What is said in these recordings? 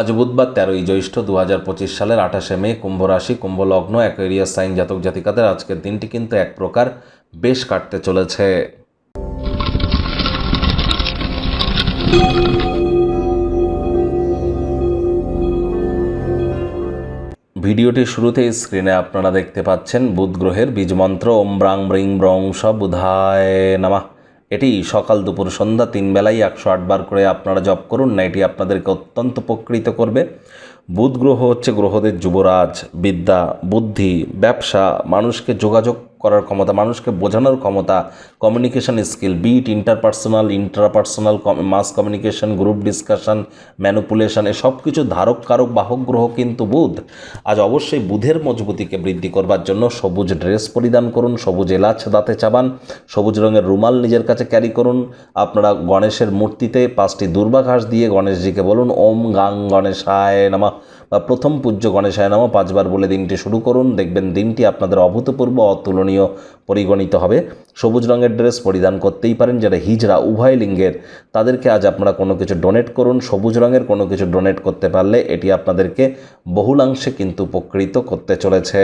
আজ বুধবার তেরোই জ্যৈষ্ঠ দু হাজার পঁচিশ সালের আঠাশে মে কুম্ভ রাশি কুম্ভ লগ্ন অ্যাকোয়ারিয়াস সাইন জাতক জাতিকাদের আজকের দিনটি কিন্তু এক প্রকার বেশ কাটতে চলেছে। ভিডিওটির শুরুতেই স্ক্রিনে আপনারা দেখতে পাচ্ছেন বুধ গ্রহের বীজমন্ত্র, ওম ব্রাং ব্রিং ব্রং স বুধায় নামা। এটি সকাল দুপুর সন্ধ্যা তিন বেলায় একশো আটবার করে আপনারা জপ করুন। না, এটি আপনাদেরকে অত্যন্ত উপকৃত করবে। বুধ গ্রহ হচ্ছে গ্রহদের যুবরাজ, বিদ্যা, বুদ্ধি, ব্যবসা, মানুষকে যোগাযোগ করার ক্ষমতা, মানুষকে বোঝানোর ক্ষমতা communication skill be it interpersonal intrapersonal mass communication group discussion manipulation এসব কিছু ধারক, কারক, বাহক গ্রহ কিন্তু বুধ। আজ অবশ্যই বুধের মজবুতিকে বৃদ্ধি করবার জন্য সবুজ ড্রেস পরিধান করুন, সবুজ এলাচ দাঁতে চাবান, সবুজ রঙের রুমাল নিজের কাছে ক্যারি করুন। আপনারা গণেশের মূর্তিতে পাঁচটি দুর্বাঘাস দিয়ে গণেশজিকে বলুন, ওম গাং গণেশায় নামা। বা প্রথম পূজ্য গণেশায় নামা, পাঁচবার বলে দিনটি শুরু করুন। দেখবেন দিনটি আপনাদের অভূতপূর্ব, অতুলনীয়, পরিগণিত হবে। সবুজ রঙের ড্রেস পরিধান করতেই পারেন যারা হিজরা উভয় লিঙ্গের। তাদেরকে আজ আপনারা কোনো কিছু ডোনেট করুন। সবুজ রঙের কোনো কিছু ডোনেট করতে পারলে এটি আপনাদেরকে বহুলাংশে কিন্তু উপকৃত করতে চলেছে।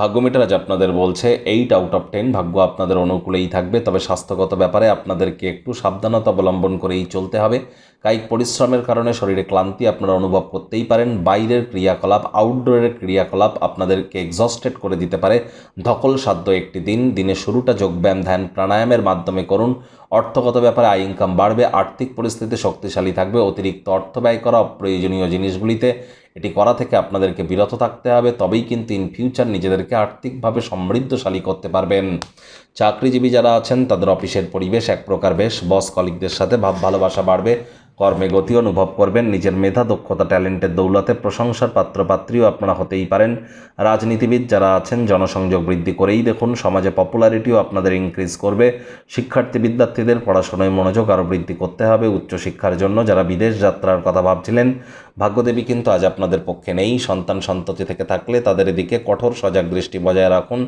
ভাগ্যমিটার আজ আপনাদের বলছে এইট আউট অফ টেন ভাগ্য আপনাদের অনুকূলেই থাকবে। তবে স্বাস্থ্যগত ব্যাপারে আপনাদেরকে একটু সাবধানতা অবলম্বন করেই চলতে হবে। কায়িক পরিশ্রমের কারণে শরীরে ক্লান্তি আপনারা অনুভব করতেই পারেন। বাইরের ক্রিয়াকলাপ আউটডোরের ক্রিয়াকলাপ আপনাদেরকে এক্সস্টেড করে দিতে পারে। ধকল সাধ্য একটি দিন দিনের শুরুটা যোগব্যায়াম ধ্যান, প্রাণায়ামের মাধ্যমে করুন। অর্থগত ব্যাপারে আয় ইনকাম বাড়বে, আর্থিক পরিস্থিতি শক্তিশালী থাকবে, অতিরিক্ত অর্থ ব্যয় করা অপ্রয়োজনীয় জিনিসগুলিতে এটি করা থেকে আপনাদেরকে বিরত থাকতে হবে, তবেই কিন্তু ইন ফিউচার নিজেদেরকে আর্থিকভাবে সমৃদ্ধশালী করতে পারবেন। চাকরিজীবী যারা আছেন, তাদের অফিসের পরিবেশ এক প্রকার, বেশ বস কলিকদের সাথে ভাব ভালোবাসা বাড়বে। কর্মে গতি অনুভব করবেন, নিজের মেধা, দক্ষতা, ট্যালেন্টের দৌলতে প্রশংসার পাত্রপাত্রীও আপনারা হতেই পারেন। রাজনীতিবিদ যারা আছেন, জনসংযোগ বৃদ্ধি করেই দেখুন, সমাজে পপুলারিটিও আপনাদের ইনক্রিজ করবে। শিক্ষার্থী, বিদ্যার্থীদের পড়াশোনায় মনোযোগ আরও বৃদ্ধি করতে হবে। উচ্চশিক্ষার জন্য যারা বিদেশ যাত্রার কথা ভাবছিলেন, ভাগ্যদেবী কিন্তু আজ আপনাদের পক্ষে নেই। সন্তান সন্ততি থেকে থাকলে তাদের এদিকে কঠোর সজাগ দৃষ্টি বজায় রাখুন।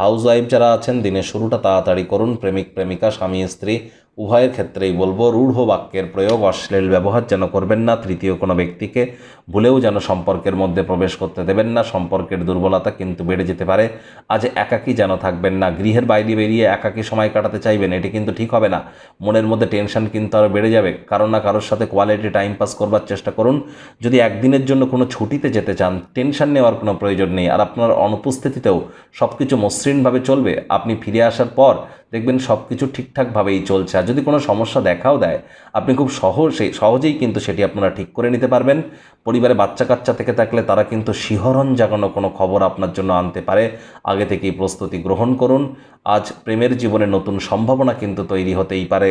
হাউস ওয়াইফ যারা আছেন, দিনের শুরুটা তাড়াতাড়ি করুন। প্রেমিক, প্রেমিকা, স্বামী, স্ত্রী উভয়ের ক্ষেত্রেই বলব, রূঢ় বাক্যের প্রয়োগ অশ্লীল ব্যবহার যেন করবেন না, তৃতীয় কোনো ব্যক্তিকে ভুলেও যেন সম্পর্কের মধ্যে প্রবেশ করতে দেবেন না, সম্পর্কের দুর্বলতা কিন্তু বেড়ে যেতে পারে। আজ একাকী যেন থাকবেন না, গৃহের বাইরে বেরিয়ে একাকী সময় কাটাতে চাইবেন, এটি কিন্তু ঠিক হবে না। মনের মধ্যে টেনশন কিন্তু আরও বেড়ে যাবে। কারণ না কারোর সাথে কোয়ালিটি টাইম পাস করবার চেষ্টা করুন। যদি একদিনের জন্য কোনো ছুটিতে যেতে চান টেনশন নেওয়ার কোনো প্রয়োজন নেই। আর আপনার অনুপস্থিতিতেও সব কিছু মসৃণভাবে চলবে। আপনি ফিরে আসার পর দেখবেন সব কিছু ঠিকঠাকভাবেই চলছে। যদি কোনো সমস্যা দেখাও দেয়, আপনি খুব সহজে সহজেই কিন্তু সেটি আপনারা ঠিক করে নিতে পারবেন। পরিবারে বাচ্চা কাচ্চা থেকে থাকলে তারা কিন্তু শিহরণ জাগানো কোনো খবর আপনার জন্য আনতে পারে। আগে থেকেই প্রস্তুতি গ্রহণ করুন। আজ প্রেমের জীবনে নতুন সম্ভাবনা কিন্তু তৈরি হতেই পারে।